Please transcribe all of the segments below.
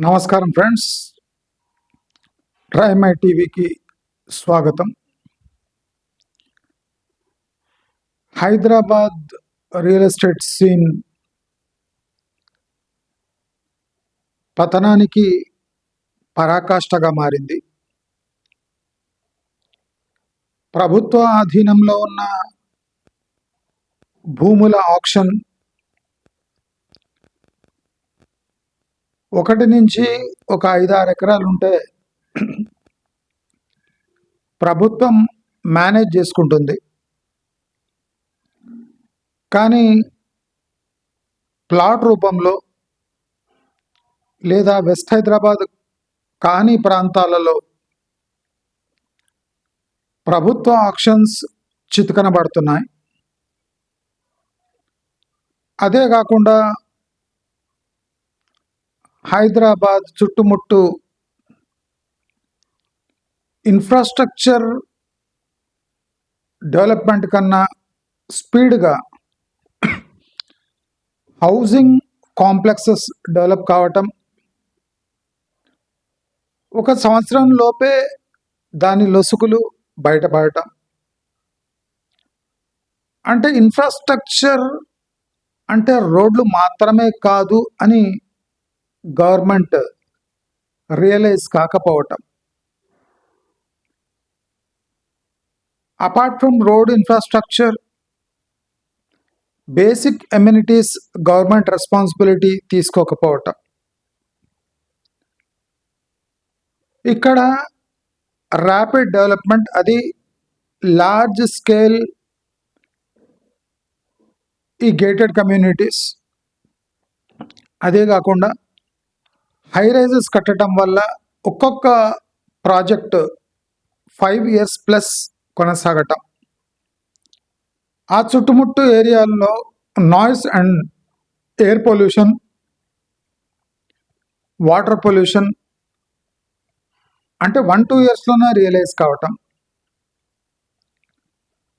నమస్కారం ఫ్రెండ్స్. ట్రైమై టీవీకి స్వాగతం. హైదరాబాద్ రియల్ ఎస్టేట్ సీన్ పతనానికి పరాకాష్ఠగా మారింది. ప్రభుత్వ ఆధీనంలో ఉన్న భూముల ఆక్షన్ ఒకటి నుంచి ఒక ఐదారు ఎకరాలు ఉంటే ప్రభుత్వం మేనేజ్ చేసుకుంటుంది. కానీ ప్లాట్ రూపంలో లేదా వెస్ట్ హైదరాబాద్ కాని ప్రాంతాలలో ప్రభుత్వ ఆప్షన్స్ చితకనబడుతున్నాయి. అదే కాకుండా హైదరాబాద్ చుట్టుముట్టు ఇన్ఫ్రాస్ట్రక్చర్ డెవలప్మెంట్ కన్నా స్పీడ్గా హౌసింగ్ కాంప్లెక్సెస్ డెవలప్ కావటం ఒక సంవత్సరం లోపే దాని లొసుకులు బయటపడటం. అంటే ఇన్ఫ్రాస్ట్రక్చర్ అంటే రోడ్లు మాత్రమే కాదు అని government realise కాకపోవటం. Apart from road infrastructure basic amenities government responsibility తీసుకోకపోవటం. ఇక్కడ ర్యాపిడ్ డెవలప్మెంట్ అది లార్జ్ స్కేల్ ఈ గేటెడ్ కమ్యూనిటీస్. అదే కాకుండా హై రైజెస్ కట్టడం వల్ల ఒక్కొక్క ప్రాజెక్టు ఫైవ్ ఇయర్స్ ప్లస్ కొనసాగటం. ఆ చుట్టుముట్టు ఏరియాల్లో noise and air pollution water pollution అంటే వన్ టూ ఇయర్స్లోనే రియలైజ్ కావటం.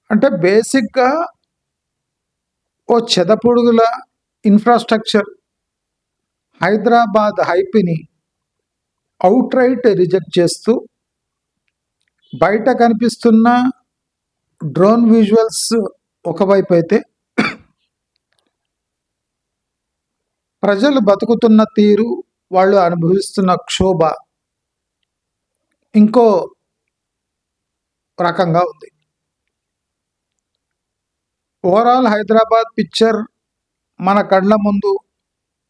అంటే బేసిక్గా ఓ చెదపొడుగుల ఇన్ఫ్రాస్ట్రక్చర్ హైదరాబాద్ హైప్ని అవుట్ రైట్ రిజెక్ట్ చేస్తూ బయట కనిపిస్తున్న డ్రోన్ విజువల్స్ ఒకవైపు అయితే ప్రజలు బతుకుతున్న తీరు వాళ్ళు అనుభవిస్తున్న క్షోభ ఇంకో రకంగా ఉంది. ఓవరాల్ హైదరాబాద్ పిక్చర్ మన కళ్ళ ముందు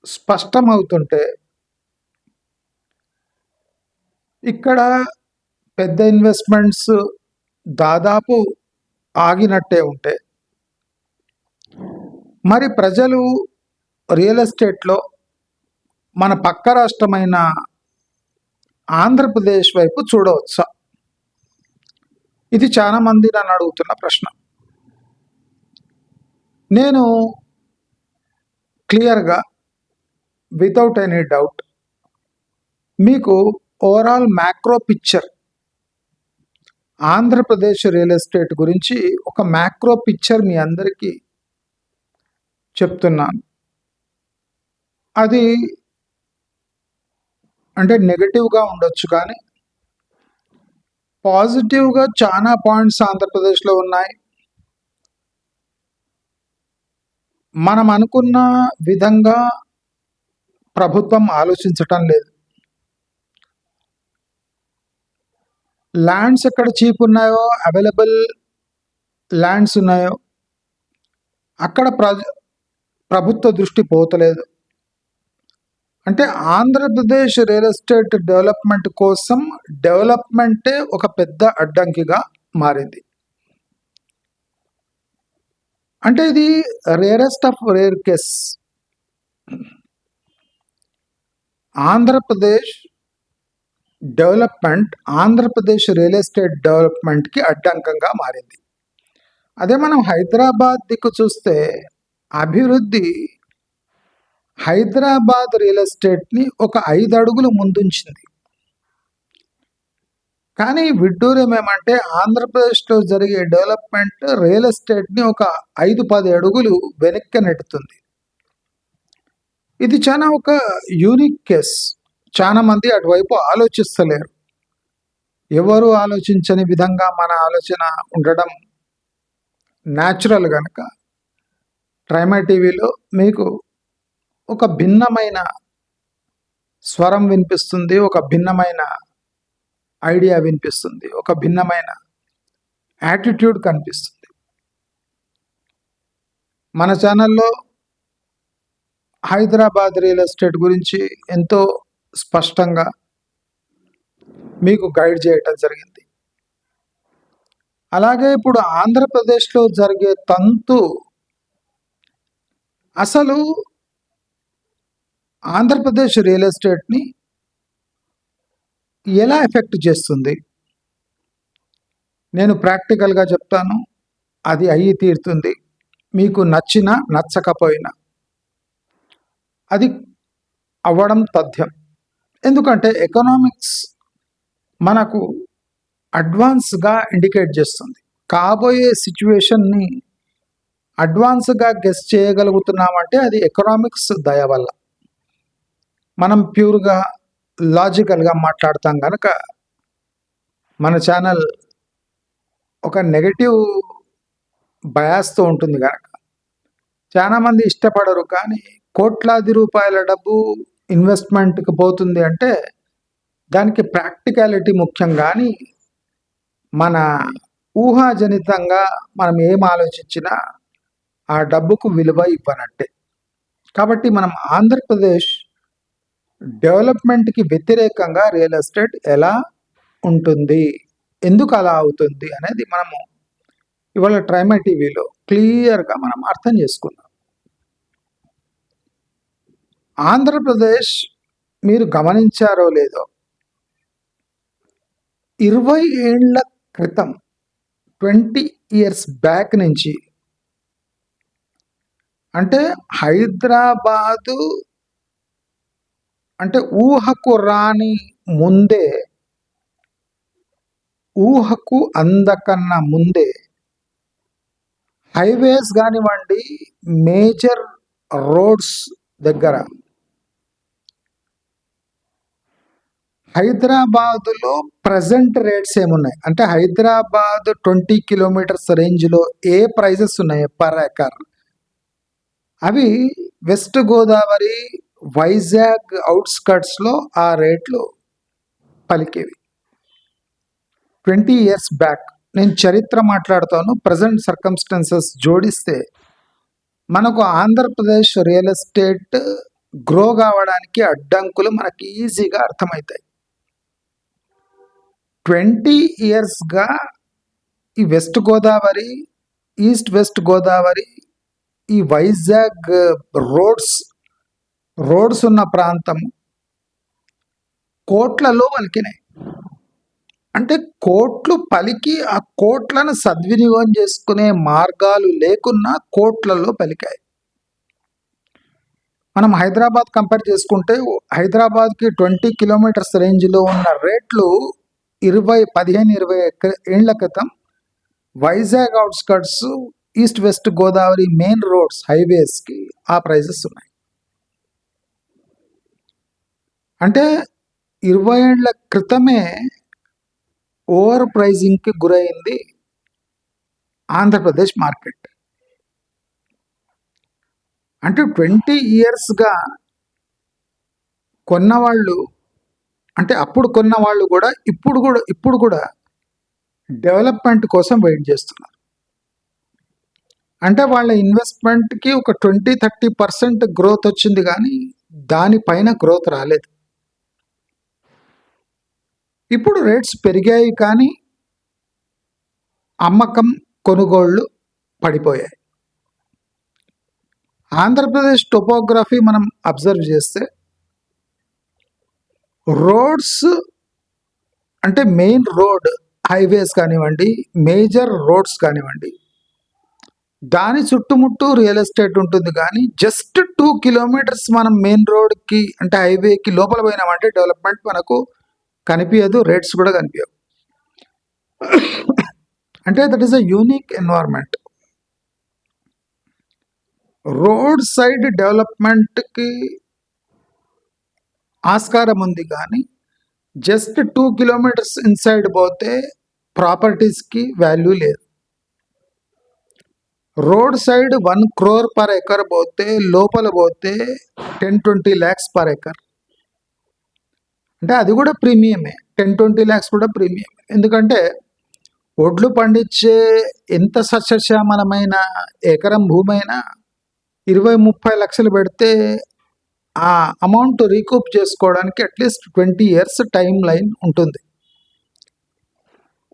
స్పష్టమవుతుంటే ఇక్కడ పెద్ద ఇన్వెస్ట్మెంట్స్ దాదాపు ఆగినట్టే ఉంటే. మరి ప్రజలు రియల్ ఎస్టేట్లో మన పక్క రాష్ట్రమైన ఆంధ్రప్రదేశ్ వైపు చూడవచ్చా? ఇది చాలా మంది నన్ను అడుగుతున్న ప్రశ్న. నేను క్లియర్గా వితౌట్ ఎనీ డౌట్ మీకు overall macro picture Andhra Pradesh real estate గురించి ఒక మ్యాక్రో పిక్చర్ మీ అందరికీ చెప్తున్నాను. అది అంటే నెగటివ్గా ఉండొచ్చు కానీ పాజిటివ్గా చాలా పాయింట్స్ ఆంధ్రప్రదేశ్లో ఉన్నాయి. మనం అనుకున్న విధంగా ప్రభుత్వం ఆలోచించటం లేదు. ల్యాండ్స్ ఎక్కడ చీప్ ఉన్నాయో అవైలబుల్ ల్యాండ్స్ ఉన్నాయో అక్కడ ప్ర ప్రభుత్వ దృష్టి పోతలేదు. అంటే ఆంధ్రప్రదేశ్ రియల్ ఎస్టేట్ డెవలప్మెంట్ కోసం డెవలప్మెంటే ఒక పెద్ద అడ్డంకిగా మారింది. అంటే ఇది rarest of rare case. Andhra Pradesh development Andhra Pradesh real estate డెవలప్మెంట్కి అడ్డంకంగా మారింది. అదే మనం హైదరాబాద్ దిక్కు చూస్తే అభివృద్ధి హైదరాబాద్ రియల్ ఎస్టేట్ని ఒక ఐదు అడుగులు ముందుంచింది. కానీ విడ్డూరం ఏమంటే ఆంధ్రప్రదేశ్లో జరిగే డెవలప్మెంట్ రియల్ ఎస్టేట్ని ఒక ఐదు పది అడుగులు వెనక్కి నెట్టుతుంది. ఇది చాలా ఒక యూనిక్ కేస్ చాలా మంది అటువైపు ఆలోచిస్తలేరు. ఎవరు ఆలోచించని విధంగా మన ఆలోచన ఉండడం న్యాచురల్ కనుక ట్రైమా టీవీలో మీకు ఒక భిన్నమైన స్వరం వినిపిస్తుంది ఒక భిన్నమైన ఐడియా వినిపిస్తుంది ఒక భిన్నమైన యాటిట్యూడ్ కనిపిస్తుంది. మన ఛానల్లో హైదరాబాద్ రియల్ ఎస్టేట్ గురించి ఎంతో స్పష్టంగా మీకు గైడ్ చేయటం జరిగింది. అలాగే ఇప్పుడు ఆంధ్రప్రదేశ్లో జరిగే తంతు అసలు ఆంధ్రప్రదేశ్ రియల్ ఎస్టేట్ని ఎలా ఎఫెక్ట్ చేస్తుంది? నేను ప్రాక్టికల్గా చెప్తాను. అది అయ్యి తీరుతుంది. మీకు నచ్చినా నచ్చకపోయినా. అది అవ్వడం తథ్యం. ఎందుకంటే ఎకనామిక్స్ మనకు అడ్వాన్స్గా ఇండికేట్ చేస్తుంది. కాబోయే సిచ్యువేషన్ని అడ్వాన్స్గా గెస్ చేయగలుగుతున్నామంటే అది ఎకనామిక్స్ దయ వల్ల. మనం ప్యూర్గా లాజికల్గా మాట్లాడతాం కనుక మన ఛానల్ ఒక నెగటివ్ బయాస్తో ఉంటుంది కనుక చాలామంది ఇష్టపడరు కానీ కోట్లాది రూపాయల డబ్బు ఇన్వెస్ట్మెంట్కి పోతుంది అంటే దానికి ప్రాక్టికాలిటీ ముఖ్యం. కానీ మన ఊహాజనితంగా మనం ఏం ఆలోచించినా ఆ డబ్బుకు విలువ ఇవ్వనట్టే. కాబట్టి మనం ఆంధ్రప్రదేశ్ డెవలప్మెంట్కి వ్యతిరేకంగా రియల్ ఎస్టేట్ ఎలా ఉంటుంది? ఎందుకు అలా అవుతుంది? అనేది మనము ఇవాళ ట్రైమా టీవీలో క్లియర్గా మనం అర్థం చేసుకుందాం. ఆంధ్రప్రదేశ్ మీరు గమనించారో లేదో ఇరవై ఏళ్ళ క్రితం ట్వంటీ ఇయర్స్ బ్యాక్ నుంచి అంటే హైదరాబాదు అంటే ఊహకు రాని ముందే ఊహకు అందకన్నా ముందే హైవేస్ కానివ్వండి మేజర్ రోడ్స్ దగ్గర హైదరాబాదులో ప్రజెంట్ రేట్స్ ఏమున్నాయి? అంటే హైదరాబాద్ ట్వంటీ కిలోమీటర్స్ రేంజ్లో ఏ ప్రైజెస్ ఉన్నాయి పర్ ఎకర్? అవి వెస్ట్ గోదావరి వైజాగ్ అవుట్స్కట్స్లో ఆ రేట్లు పలికేవి. ట్వంటీ ఇయర్స్ బ్యాక్ నేను చరిత్ర మాట్లాడుతాను. ప్రజెంట్ సర్కమ్స్టెన్సెస్ జోడిస్తే మనకు ఆంధ్రప్రదేశ్ రియల్ ఎస్టేట్ గ్రో కావడానికి అడ్డంకులు మనకి ఈజీగా అర్థమవుతాయి. ట్వంటీ ఇయర్స్గా ఈ west Godavari east west Godavari ఈ వైజాగ్ రోడ్స్ రోడ్స్ ఉన్న ప్రాంతం కోట్లలో పలికినాయి అంటే కోట్లు పలికి ఆ కోట్లను సద్వినియోగం చేసుకునే మార్గాలు లేకున్నా కోట్లలో పలికాయి. మనం హైదరాబాద్ కంపేర్ చేసుకుంటే హైదరాబాద్కి ట్వంటీ కిలోమీటర్స్ రేంజ్లో ఉన్న రేట్లు ఇరవై పదిహేను ఇరవై ఏళ్ళ క్రితం Vizag outskirts east west Godavari main roads హైవేస్కి ఆ ప్రైజెస్ ఉన్నాయి. అంటే ఇరవై ఏళ్ళ క్రితమే ఓవర్ ప్రైజింగ్కి గురైంది ఆంధ్రప్రదేశ్ మార్కెట్. అంటే ట్వంటీ ఇయర్స్గా కొన్నవాళ్ళు అంటే అప్పుడు కొన్న వాళ్ళు కూడా ఇప్పుడు కూడా ఇప్పుడు కూడా డెవలప్మెంట్ కోసం వెయిట్ చేస్తున్నారు. అంటే వాళ్ళ ఇన్వెస్ట్మెంట్కి ఒక ట్వంటీ థర్టీ పర్సెంట్ గ్రోత్ వచ్చింది కానీ దానిపైన గ్రోత్ రాలేదు. ఇప్పుడు రేట్స్ పెరిగాయి కానీ అమ్మకం కొనుగోళ్ళు పడిపోయాయి. ఆంధ్రప్రదేశ్ టోపోగ్రఫీ మనం అబ్జర్వ్ చేస్తే రోడ్స్ అంటే మెయిన్ రోడ్ హైవేస్ కానివ్వండి మేజర్ రోడ్స్ కానివ్వండి. దాని చుట్టుముట్టు రియల్ ఎస్టేట్ ఉంటుంది కానీ జస్ట్ టూ కిలోమీటర్స్ మనం మెయిన్ రోడ్కి అంటే హైవేకి లోపల పోయినామంటే డెవలప్మెంట్ మనకు కనిపించదు రేట్స్ కూడా కనిపించవు అంటే that is a unique environment road side డెవలప్మెంట్కి ఆస్కారం ఉంది కానీ జస్ట్ టూ కిలోమీటర్స్ ఇన్సైడ్ పోతే ప్రాపర్టీస్కి వాల్యూ లేదు. Road side one crore per acre పోతే లోపల పోతే ten twenty lakhs per acre అంటే అది కూడా ప్రీమియమే టెన్ ట్వంటీ ల్యాక్స్ కూడా ప్రీమియం ఎందుకంటే ఒడ్లు పండించే ఎంత సస్యశ్యామలమైన ఎకరం భూమైనా ఇరవై ముప్పై లక్షలు పెడితే ఆ అమౌంట్ రీకూప్ చేసుకోవడానికి at least twenty years time line ఉంటుంది.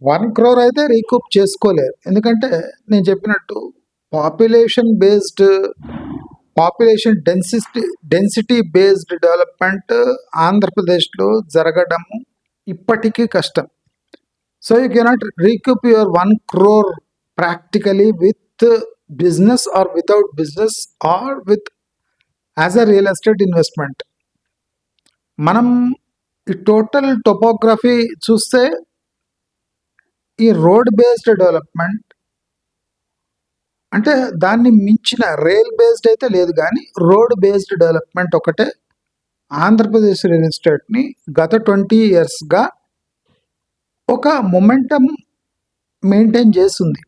వన్ క్రోర్ అయితే రీకూప్ చేసుకోలేరు. ఎందుకంటే నేను చెప్పినట్టు population based population density density based development ఆంధ్రప్రదేశ్లో జరగడం ఇప్పటికీ కష్టం. So you cannot recoup your one crore practically with business or without business or with as a real estate investment మనం ఈ టోటల్ టొపోగ్రఫీ చూస్తే ఈ రోడ్ బేస్డ్ డెవలప్మెంట్ అంటే దాన్ని మించిన రైల్ బేస్డ్ అయితే లేదు కానీ రోడ్ బేస్డ్ డెవలప్మెంట్ ఒకటే. ఆంధ్రప్రదేశ్ రియల్ ఎస్టేట్ని గత ట్వంటీ ఇయర్స్గా ఒక మొమెంటం మెయింటైన్ చేస్తుంది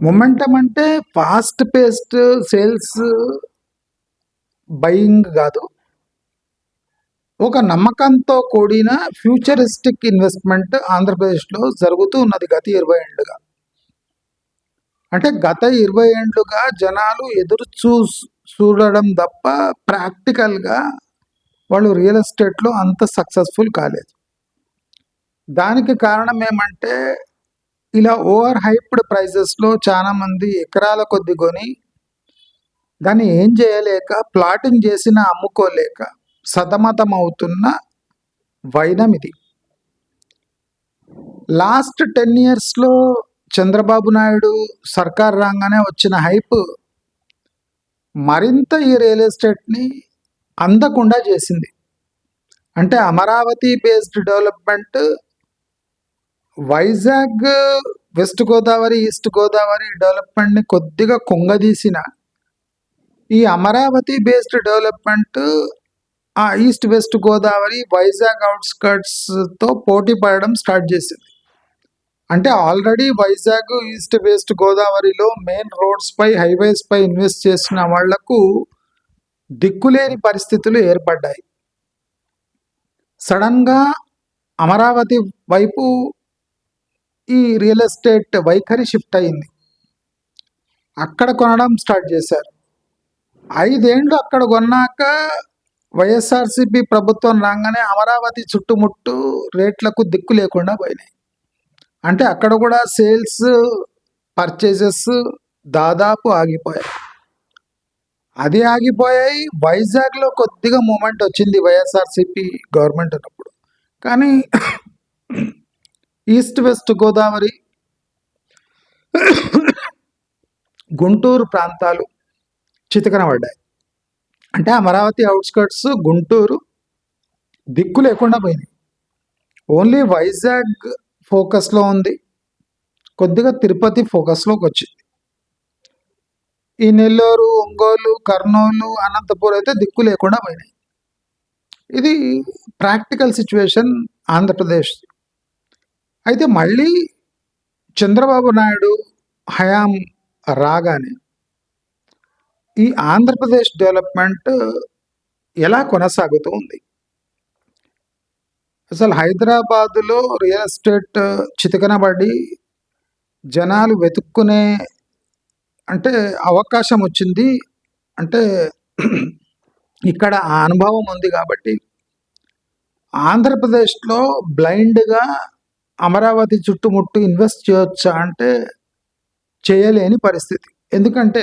మొమెంటం అంటే ఫాస్ట్ పేస్డ్ సేల్స్ బయింగ్ కాదు. ఒక నమ్మకంతో కూడిన ఫ్యూచరిస్టిక్ ఇన్వెస్ట్మెంట్ ఆంధ్రప్రదేశ్లో జరుగుతూ ఉన్నది గత ఇరవై ఏళ్ళుగా. అంటే గత ఇరవై ఏళ్ళుగా జనాలు ఎదురు చూ చూడడం తప్ప ప్రాక్టికల్గా వాళ్ళు రియల్ ఎస్టేట్లో అంత సక్సెస్ఫుల్ కాలేదు. దానికి కారణం ఏమంటే ఇలా ఓవర్ హైప్డ్ ప్రైజెస్లో చాలామంది ఎకరాల కొద్ది కొని దాన్ని ఏం చేయలేక ప్లాటింగ్ చేసిన అమ్ముకోలేక సతమతం అవుతున్న వైనం ఇది. లాస్ట్ టెన్ ఇయర్స్లో చంద్రబాబు నాయుడు సర్కార్ రాగానే వచ్చిన హైప్ మరింత ఈ రియల్ ఎస్టేట్ని అందకుండా చేసింది. అంటే Amaravati based development Vizag west Godavari east Godavari డెవలప్మెంట్ని కొద్దిగా కొంగదీసిన ఈ అమరావతి బేస్డ్ డెవలప్మెంట్ ఆ ఈస్ట్ వెస్ట్ గోదావరి వైజాగ్ అవుట్స్కట్స్తో పోటీ పడడం స్టార్ట్ చేసింది. అంటే ఆల్రెడీ వైజాగ్ ఈస్ట్ వెస్ట్ గోదావరిలో మెయిన్ రోడ్స్పై హైవేస్పై ఇన్వెస్ట్ చేసిన వాళ్ళకు దిక్కులేని పరిస్థితులు ఏర్పడ్డాయి. సడన్గా అమరావతి వైపు ఈ రియల్ ఎస్టేట్ వైఖరి షిఫ్ట్ అయింది. అక్కడ కొనడం స్టార్ట్ చేశారు. ఐదేండ్లు అక్కడ కొన్నాక వైఎస్ఆర్సిపి ప్రభుత్వం రాగానే అమరావతి చుట్టుముట్టు రేట్లకు దిక్కు లేకుండా పోయినాయి. అంటే అక్కడ కూడా సేల్స్ పర్చేజెస్ దాదాపు ఆగిపోయాయి. అది ఆగిపోయాయి. వైజాగ్లో కొద్దిగా మూమెంట్ వచ్చింది వైఎస్ఆర్సిపి గవర్నమెంట్ ఉన్నప్పుడు. కానీ ఈస్ట్ వెస్ట్ గోదావరి గుంటూరు ప్రాంతాలు చితకనబడ్డాయి అంటే అమరావతి అవుట్స్కట్స్ గుంటూరు దిక్కు లేకుండా పోయినాయి. ఓన్లీ వైజాగ్ ఫోకస్లో ఉంది. కొద్దిగా తిరుపతి ఫోకస్లోకి వచ్చింది. ఈ నెల్లూరు ఒంగోలు కర్నూలు అనంతపూర్ అయితే దిక్కు లేకుండా పోయినాయి. ఇది ప్రాక్టికల్ సిచ్యువేషన్ ఆంధ్రప్రదేశ్. అయితే మళ్ళీ చంద్రబాబు నాయుడు హయాం రాగానే ఈ ఆంధ్రప్రదేశ్ డెవలప్మెంట్ ఎలా కొనసాగుతూ ఉంది? అసలు హైదరాబాదులో రియల్ ఎస్టేట్ చితకనబడి జనాలు వెతుక్కునే అంటే అవకాశం వచ్చింది. అంటే ఇక్కడ ఆ అనుభవం ఉంది కాబట్టి ఆంధ్రప్రదేశ్లో బ్లైండ్గా అమరావతి చుట్టుముట్టు ఇన్వెస్ట్ చేయొచ్చా అంటే చేయలేని పరిస్థితి. ఎందుకంటే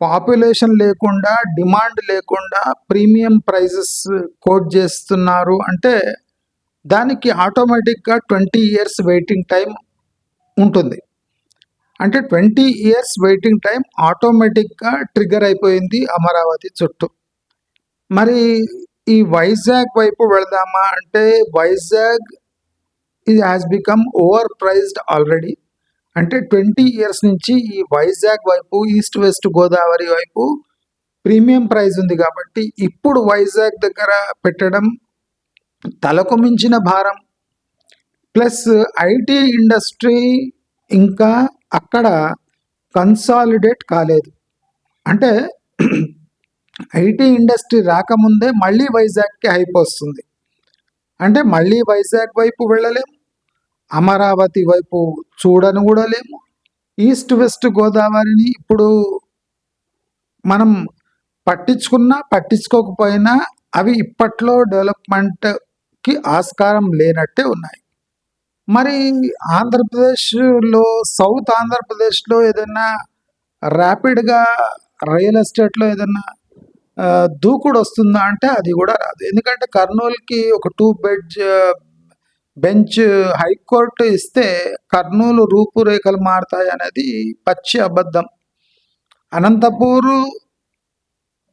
పాపులేషన్ లేకుండా డిమాండ్ లేకుండా ప్రీమియం ప్రైజెస్ కోట్ చేస్తున్నారు. అంటే దానికి ఆటోమేటిక్గా ట్వంటీ ఇయర్స్ వెయిటింగ్ టైం ఉంటుంది. అంటే ట్వంటీ ఇయర్స్ వెయిటింగ్ టైం ఆటోమేటిక్గా ట్రిగర్ అయిపోయింది అమరావతి చుట్టూ. మరి ఈ వైజాగ్ వైపు వెళదామా అంటే వైజాగ్ ఇది has become over priced already అంటే ట్వంటీ ఇయర్స్ నుంచి ఈ వైజాగ్ వైపు ఈస్ట్ వెస్ట్ గోదావరి వైపు ప్రీమియం ప్రైస్ ఉంది కాబట్టి ఇప్పుడు వైజాగ్ దగ్గర పెట్టడం తలకు మించిన భారం. ప్లస్ ఐటీ ఇండస్ట్రీ ఇంకా అక్కడ కన్సాలిడేట్ కాలేదు. అంటే ఐటీ ఇండస్ట్రీ రాకముందే మళ్ళీ వైజాగ్కి హైప్ వస్తుంది. అంటే మళ్ళీ వైజాగ్ వైపు వెళ్ళలేము అమరావతి వైపు చూడను కూడా లేము. ఈస్ట్ వెస్ట్ గోదావరిని ఇప్పుడు మనం పట్టించుకున్నా పట్టించుకోకపోయినా అవి ఇప్పట్లో డెవలప్మెంట్కి ఆస్కారం లేనట్టే ఉన్నాయి. మరి ఆంధ్రప్రదేశ్లో సౌత్ ఆంధ్రప్రదేశ్లో ఏదైనా ర్యాపిడ్గా రియల్ ఎస్టేట్లో ఏదైనా దూకుడు వస్తుందా అంటే అది కూడా రాదు. ఎందుకంటే కర్నూలుకి ఒక టూ బెడ్ బెంచ్ హైకోర్టు ఇస్తే కర్నూలు రూపురేఖలు మారుతాయి అనేది పచ్చి అబద్ధం. అనంతపూరు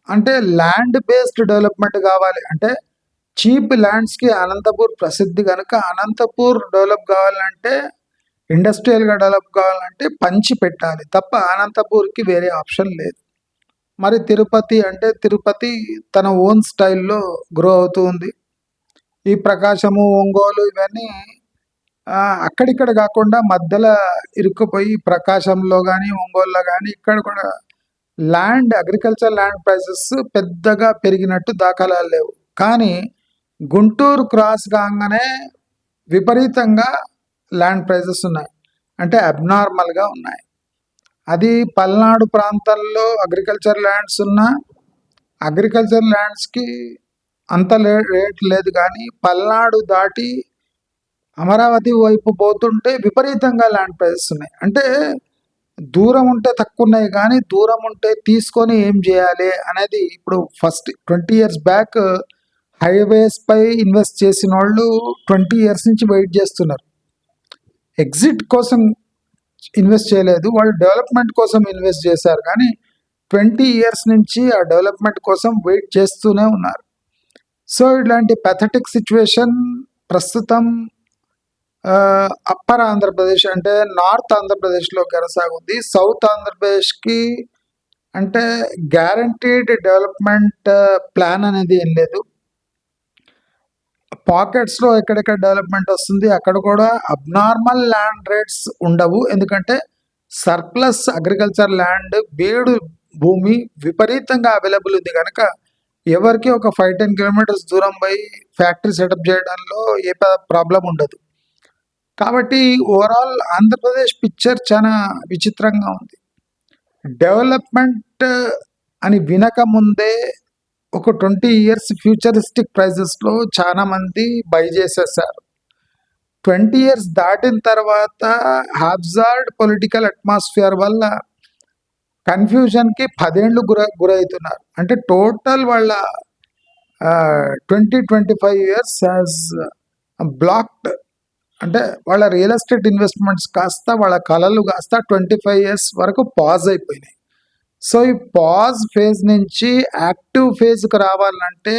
అంటే ల్యాండ్ బేస్డ్ డెవలప్మెంట్ కావాలి. అంటే చీప్ ల్యాండ్స్కి అనంతపూర్ ప్రసిద్ధి కనుక అనంతపూర్ డెవలప్ కావాలంటే ఇండస్ట్రియల్గా డెవలప్ కావాలంటే పంచి పెట్టాలి. తప్ప అనంతపూర్కి వేరే ఆప్షన్ లేదు. మరి తిరుపతి అంటే తిరుపతి తన ఓన్ స్టైల్లో గ్రో అవుతూ ఉంది. ఈ ప్రకాశము ఒంగోలు ఇవన్నీ అక్కడిక్కడ కాకుండా మధ్యలో ఇరుక్కుపోయి ప్రకాశంలో కానీ ఒంగోలులో కానీ ఇక్కడ కూడా ల్యాండ్ అగ్రికల్చర్ ల్యాండ్ ప్రైసెస్ పెద్దగా పెరిగినట్టు దాఖలాలు లేవు. కానీ గుంటూరు క్రాస్ కాగానే విపరీతంగా ల్యాండ్ ప్రైసెస్ ఉన్నాయి. అంటే అబ్నార్మల్గా ఉన్నాయి. అది పల్నాడు ప్రాంతాల్లో అగ్రికల్చర్ ల్యాండ్స్ ఉన్న అగ్రికల్చర్ ల్యాండ్స్కి అంత లే రేట్ లేదు కానీ పల్నాడు దాటి అమరావతి వైపు పోతుంటే విపరీతంగా ల్యాండ్ ప్రైసెస్ ఉన్నాయి. అంటే దూరం ఉంటే తక్కువ ఉన్నాయి కానీ దూరం ఉంటే తీసుకొని ఏం చేయాలి అనేది ఇప్పుడు first twenty years back highways పై ఇన్వెస్ట్ చేసిన వాళ్ళు ట్వంటీ ఇయర్స్ నుంచి వెయిట్ చేస్తున్నారు. ఎగ్జిట్ కోసం ఇన్వెస్ట్ చేయలేదు. వాళ్ళు డెవలప్మెంట్ కోసం ఇన్వెస్ట్ చేశారు కానీ ట్వంటీ ఇయర్స్ నుంచి ఆ డెవలప్మెంట్ కోసం వెయిట్ చేస్తూనే ఉన్నారు. సో ఇలాంటి పెథటిక్ సిచ్యువేషన్ ప్రస్తుతం అప్పర్ ఆంధ్రప్రదేశ్ అంటే నార్త్ ఆంధ్రప్రదేశ్లో కొనసాగుంది. సౌత్ ఆంధ్రప్రదేశ్కి అంటే గ్యారంటీడ్ డెవలప్మెంట్ ప్లాన్ అనేది ఏం లేదు. పాకెట్స్లో ఎక్కడెక్కడ డెవలప్మెంట్ వస్తుంది అక్కడ కూడా అబ్నార్మల్ ల్యాండ్ రేట్స్ ఉండవు. ఎందుకంటే సర్ప్లస్ అగ్రికల్చర్ ల్యాండ్ బేడు భూమి విపరీతంగా అవైలబుల్ ఉంది. కనుక ఎవరికి ఒక ఫైవ్ టెన్ కిలోమీటర్స్ దూరం పోయి ఫ్యాక్టరీ సెటప్ చేయడంలో ఏ ప్రాబ్లం ఉండదు. కాబట్టి ఓవరాల్ ఆంధ్రప్రదేశ్ పిక్చర్ చాలా విచిత్రంగా ఉంది. డెవలప్మెంట్ అని వినక ముందే ఒక ట్వంటీ ఇయర్స్ ఫ్యూచరిస్టిక్ ప్రైజెస్లో చాలామంది బై చేసేసారు. ట్వంటీ ఇయర్స్ దాటిన తర్వాత హాబ్జార్డ్ పొలిటికల్ అట్మాస్ఫియర్ వల్ల కన్ఫ్యూజన్కి పదేండ్లు గుర గురవుతున్నారు. అంటే టోటల్ వాళ్ళ twenty twenty five years has blocked. అంటే వాళ్ళ రియల్ ఎస్టేట్ ఇన్వెస్ట్మెంట్స్ కాస్త వాళ్ళ కళలు కాస్త ట్వంటీ ఫైవ్ ఇయర్స్ వరకు పాజ్ అయిపోయినాయి. సో ఈ పాజ్ ఫేజ్ నుంచి యాక్టివ్ ఫేజ్కి రావాలంటే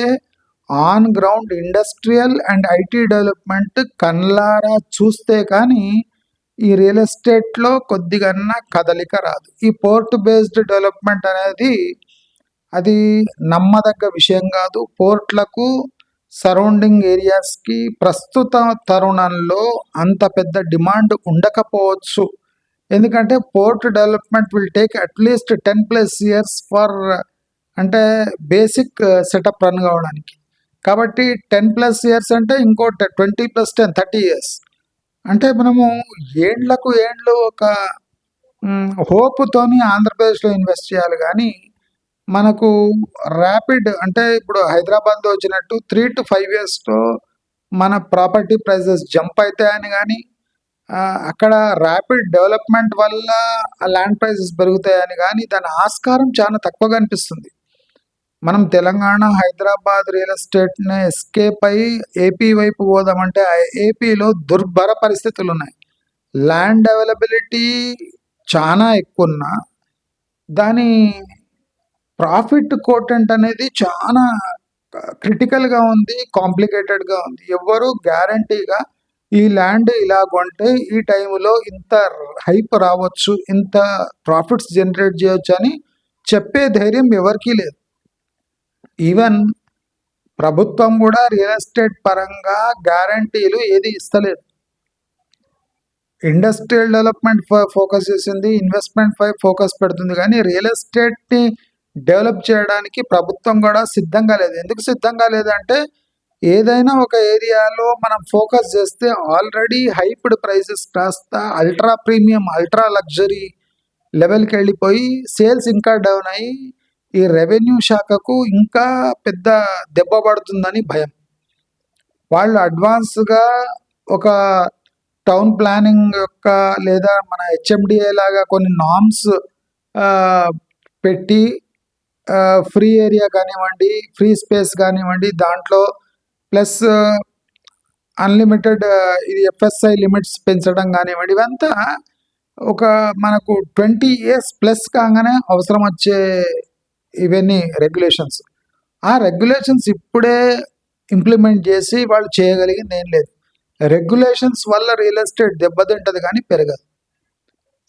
on ground industrial and IT development కన్లారా చూస్తే కానీ ఈ రియల్ ఎస్టేట్లో కొద్దిగన్నా కదలిక రాదు. ఈ పోర్ట్ బేస్డ్ డెవలప్మెంట్ అనేది అది నమ్మదగ్గ విషయం కాదు. పోర్ట్లకు సరౌండింగ్ ఏరియాస్కి ప్రస్తుత తరుణంలో అంత పెద్ద డిమాండ్ ఉండకపోవచ్చు. ఎందుకంటే port development will take at least ten plus years for అంటే బేసిక్ సెటప్ రన్ కావడానికి. కాబట్టి టెన్ ప్లస్ ఇయర్స్ అంటే ఇంకో twenty plus ten thirty years. అంటే మనము ఏండ్లకు ఏండ్లు ఒక హోప్తోని ఆంధ్రప్రదేశ్లో ఇన్వెస్ట్ చేయాలి కానీ మనకు ర్యాపిడ్ అంటే ఇప్పుడు హైదరాబాద్లో వచ్చినట్టు త్రీ టు ఫైవ్ ఇయర్స్లో మన ప్రాపర్టీ ప్రైజెస్ జంప్ అవుతాయని కానీ అక్కడ ర్యాపిడ్ డెవలప్మెంట్ వల్ల ల్యాండ్ ప్రైజెస్ పెరుగుతాయని కానీ దాని ఆస్కారం చాలా తక్కువగా అనిపిస్తుంది. మనం తెలంగాణ హైదరాబాద్ రియల్ ఎస్టేట్ని ఎస్కేప్ అయి ఏపీ వైపు పోదామంటే ఏపీలో దుర్భర పరిస్థితులు ఉన్నాయి ల్యాండ్ అవైలబిలిటీ చాలా ఎక్కువ ఉన్నా దాని ప్రాఫిట్ కోటెంట్ అనేది చాలా క్రిటికల్గా ఉంది కాంప్లికేటెడ్గా ఉంది. ఎవ్వరూ గ్యారంటీగా ఈ ల్యాండ్ ఇలా కొంటే ఈ టైంలో ఇంత హైప్ రావచ్చు ఇంత ప్రాఫిట్స్ జనరేట్ చేయొచ్చు అని చెప్పే ధైర్యం ఎవరికీ లేదు. ఈవెన్ ప్రభుత్వం కూడా రియల్ ఎస్టేట్ పరంగా గ్యారంటీలు ఏది ఇస్తలేదు. ఇండస్ట్రియల్ డెవలప్మెంట్ ఫోకస్ చేసింది ఇన్వెస్ట్మెంట్ పై ఫోకస్ పెడుతుంది. కానీ రియల్ ఎస్టేట్ని డెవలప్ చేయడానికి ప్రభుత్వం కూడా సిద్ధంగా లేదు. ఎందుకు సిద్ధంగా లేదంటే ఏదైనా ఒక ఏరియాలో మనం ఫోకస్ చేస్తే ఆల్రెడీ హైప్డ్ ప్రైసెస్ కాస్త అల్ట్రా ప్రీమియం అల్ట్రా లగ్జరీ లెవెల్కి వెళ్ళిపోయి సేల్స్ ఇంకా డౌన్ అయ్యి ఈ రెవెన్యూ శాఖకు ఇంకా పెద్ద దెబ్బ పడుతుందని భయం. వాళ్ళు అడ్వాన్స్గా ఒక టౌన్ ప్లానింగ్ యొక్క లేదా మన హెచ్ఎండిఏ లాగా కొన్ని నామ్స్ పెట్టి ఫ్రీ ఏరియా కానివ్వండి ఫ్రీ స్పేస్ కానివ్వండి దాంట్లో ప్లస్ అన్లిమిటెడ్ ఇది ఎఫ్ఎస్ఐ లిమిట్స్ పెంచడం కానివ్వండి ఇవంతా ఒక మనకు ట్వంటీ ఇయర్స్ ప్లస్ కాగానే అవసరం వచ్చే ఇవన్నీ రెగ్యులేషన్స్ ఆ రెగ్యులేషన్స్ ఇప్పుడే ఇంప్లిమెంట్ చేసి వాళ్ళు చేయగలిగింది ఏం లేదు. రెగ్యులేషన్స్ వల్ల రియల్ ఎస్టేట్ దెబ్బతింటది కానీ పెరగదు.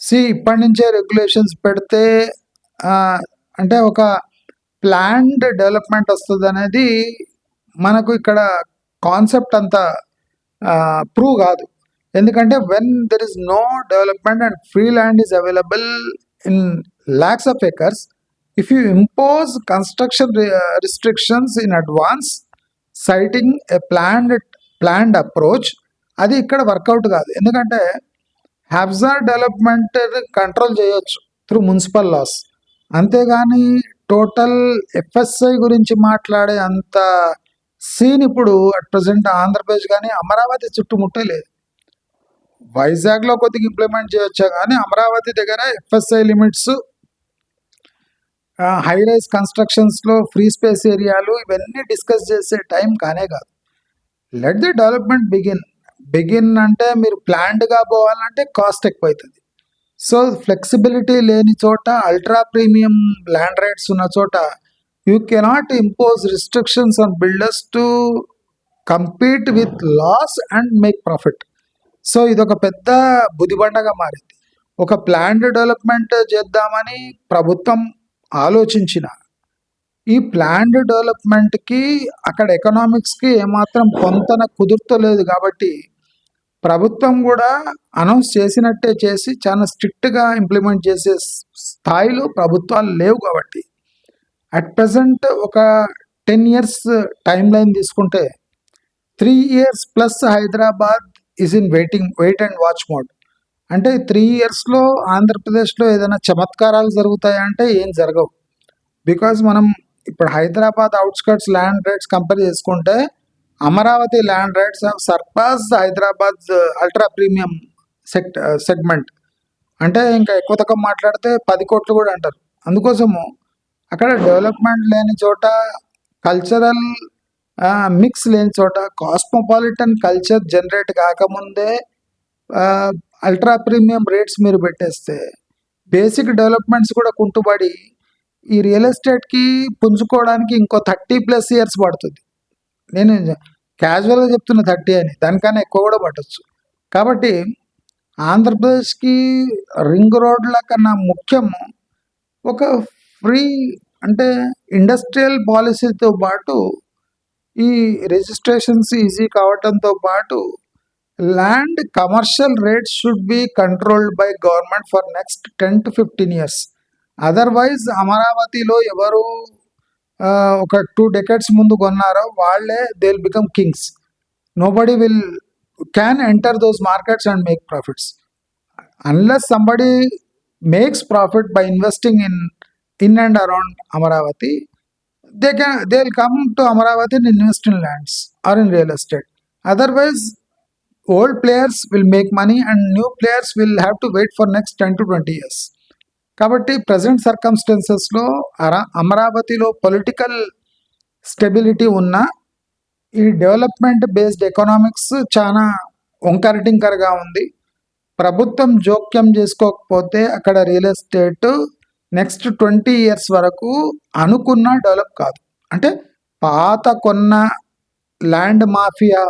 సి ఇప్పటి నుంచే రెగ్యులేషన్స్ పెడితే అంటే ఒక ప్లాన్డ్ డెవలప్మెంట్ వస్తుంది అనేది మనకు ఇక్కడ కాన్సెప్ట్ అంత ప్రూవ్ కాదు. ఎందుకంటే when there is no development and free land is available in lakhs of acres if you impose construction restrictions in advance citing a planned planned approach అది ఇక్కడ వర్కౌట్ కాదు. ఎందుకంటే హ్యాబ్జార్ డెవలప్మెంట్ కంట్రోల్ చేయొచ్చు through municipal laws అంతేగాని total FSI గురించి మాట్లాడే అంత scene ఇప్పుడు అట్ ప్రజెంట్ ఆంధ్రప్రదేశ్ కానీ అమరావతి చుట్టుముట్టే లేదు. వైజాగ్లో కొద్దిగా ఇంప్లిమెంట్ చేయొచ్చా కానీ అమరావతి దగ్గర ఎఫ్ఎస్ఐ లిమిట్స్ హై రైజ్ కన్స్ట్రక్షన్స్లో ఫ్రీ స్పేస్ ఏరియాలు ఇవన్నీ డిస్కస్ చేసే టైం కానే కాదు. Let the development begin begin అంటే మీరు ప్లాన్డ్గా పోవాలంటే కాస్ట్ ఎక్కువ అవుతుంది సో ఫ్లెక్సిబిలిటీ లేని చోట అల్ట్రా ప్రీమియం ల్యాండ్ రైట్స్ ఉన్న చోట you cannot impose restrictions on builders to compete with laws and make profit so ఇదొక పెద్ద బుదిబండగా మారింది. ఒక ప్లాన్డ్ డెవలప్మెంట్ చేద్దామని ప్రభుత్వం ఆలోచించిన. ఈ ప్లాండ్ డెవలప్మెంట్కి అక్కడ ఎకనామిక్స్కి ఏమాత్రం పొంతన కుదుర్తలేదు కాబట్టి ప్రభుత్వం కూడా అనౌన్స్ చేసినట్టే చేసి చాలా స్ట్రిక్ట్గా ఇంప్లిమెంట్ చేసే స్థాయిలో ప్రభుత్వాలు లేవు కాబట్టి. అట్ ప్రజెంట్ ఒక టెన్ ఇయర్స్ టైం లైన్ తీసుకుంటే three years plus Hyderabad is in waiting wait and watch mode. అంటే త్రీ ఇయర్స్లో ఆంధ్రప్రదేశ్లో ఏదైనా చమత్కారాలు జరుగుతాయంటే ఏం జరగవు. బికాజ్ మనం ఇప్పుడు Hyderabad outskirts land rates compare చేసుకుంటే Amaravati land rates surpass Hyderabad ultra premium sect segment అంటే ఇంకా ఎక్కువ తక్కువ మాట్లాడితే పది కోట్లు కూడా అంటారు. అందుకోసము అక్కడ డెవలప్మెంట్ లేని చోట కల్చరల్ మిక్స్ uh, లేని చోట కాస్మోపాలిటన్ కల్చర్ జనరేట్ కాకముందే uh, అల్ట్రా ప్రీమియం రేట్స్ మీరు పెట్టేస్తే బేసిక్ డెవలప్మెంట్స్ కూడా కుంటుబడి ఈ రియల్ ఎస్టేట్కి పుంజుకోవడానికి ఇంకో థర్టీ ప్లస్ ఇయర్స్ పడుతుంది. నేను క్యాజువల్గా చెప్తున్న థర్టీ అని దానికన్నా ఎక్కువ కూడా పట్టచ్చు. కాబట్టి ఆంధ్రప్రదేశ్కి రింగ్ రోడ్ల కన్నా ముఖ్యము ఒక ఫ్రీ అంటే ఇండస్ట్రియల్ పాలసీతో పాటు ఈ రిజిస్ట్రేషన్స్ ఈజీ కావటంతో పాటు land commercial rates should be controlled by government for next ten to fifteen years otherwise అమరావతిలో ఎవరు ఒక టూ డెకెట్స్ ముందు కొన్నారో వాళ్ళే they will become kings nobody will can enter those markets and make profits unless somebody makes profit by investing in in and around Amaravati they can they will come to Amaravati in invest in lands or in real estate otherwise old players will make money and new players will have to wait for next ten to twenty years కాబట్టి present సర్కమ్స్టెన్సెస్లో అరా అమరావతిలో political stability ఉన్న ఈ development based economics చాలా ఒంకరటింకరగా ఉంది. ప్రభుత్వం జోక్యం చేసుకోకపోతే అక్కడ real estate next twenty years వరకు అనుకున్న డెవలప్ కాదు. అంటే పాత కొన్న ల్యాండ్ మాఫియా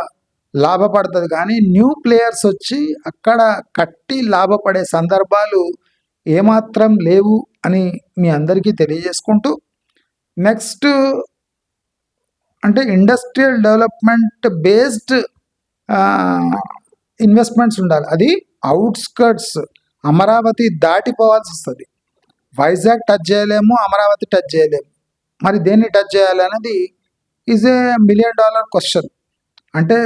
లాభపడుతుంది. కానీ న్యూ ప్లేయర్స్ వచ్చి అక్కడ కట్టి లాభపడే సందర్భాలు ఏమాత్రం లేవు అని మీ అందరికీ తెలియజేసుకుంటూ నెక్స్ట్ అంటే ఇండస్ట్రియల్ డెవలప్మెంట్ బేస్డ్ ఇన్వెస్ట్మెంట్స్ ఉండాలి. అది అవుట్స్కర్ట్స్ అమరావతి దాటిపోవాల్సి వస్తుంది. వైజాగ్ టచ్ చేయలేము అమరావతి టచ్ చేయలేము. మరి దేన్ని టచ్ చేయాలి అనేది is a million dollar question అంటే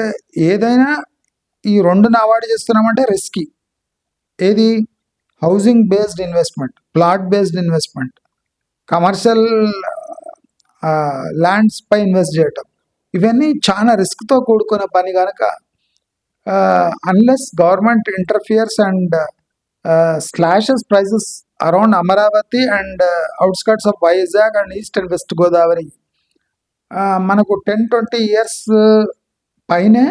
ఏదైనా ఈ రెండుని అవాయిడ్ చేస్తున్నామంటే రిస్కీ ఏది? Housing based investment plot based investment commercial lands పై ఇన్వెస్ట్ చేయటం. ఇవన్నీ చాలా రిస్క్తో కూడుకున్న పని కనుక unless government interferes and slashes prices around Amaravati and outskirts of Vizag and east and west Godavari మనకు టెన్ ట్వంటీ ఇయర్స్ పైనే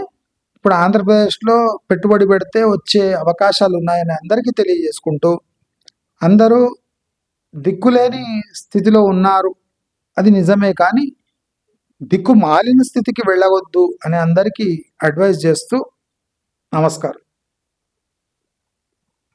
ఇప్పుడు ఆంధ్రప్రదేశ్లో పెట్టుబడి పెడితే వచ్చే అవకాశాలు ఉన్నాయని అందరికీ తెలియజేసుకుంటూ అందరూ దిక్కులేని స్థితిలో ఉన్నారు. అది నిజమే కానీ దిక్కు మాలిన స్థితికి వెళ్ళవద్దు అని అందరికీ అడ్వైస్ చేస్తూ నమస్కారం.